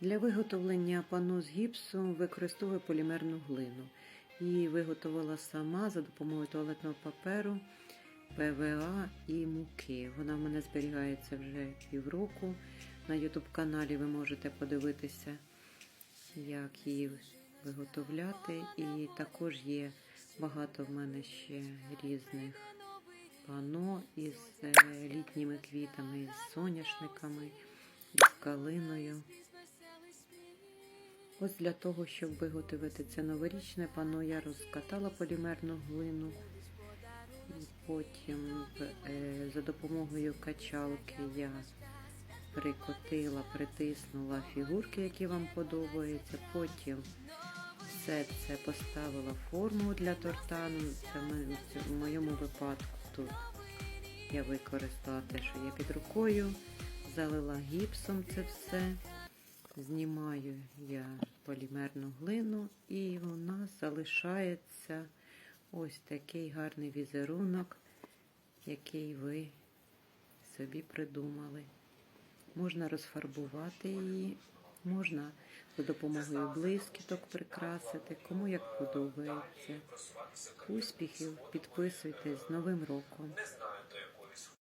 Для виготовлення панно з гіпсу використовую полімерну глину. Її виготовила сама за допомогою туалетного паперу, ПВА і муки. Вона в мене зберігається вже півроку. На YouTube каналі ви можете подивитися, як її виготовляти. І також є багато в мене ще різних пано із е, літніми квітами, з соняшниками, із калиною. Ось для того, щоб виготовити це новорічне пано, я розкатала полімерну глину. Потім е, за допомогою качалки я прикотила, притиснула фігурки, які вам подобаються. Потім все це поставила форму для торта. Ну, це в моєму випадку тут я використала те, що є під рукою, залила гіпсом це все. Знімаю я полімерну глину і нас залишається ось такий гарний візерунок, який ви собі придумали. Можна розфарбувати її, можна за допомогою блискіток прикрасити, кому як подобається. Успіхів, підписуйтесь з Новим роком!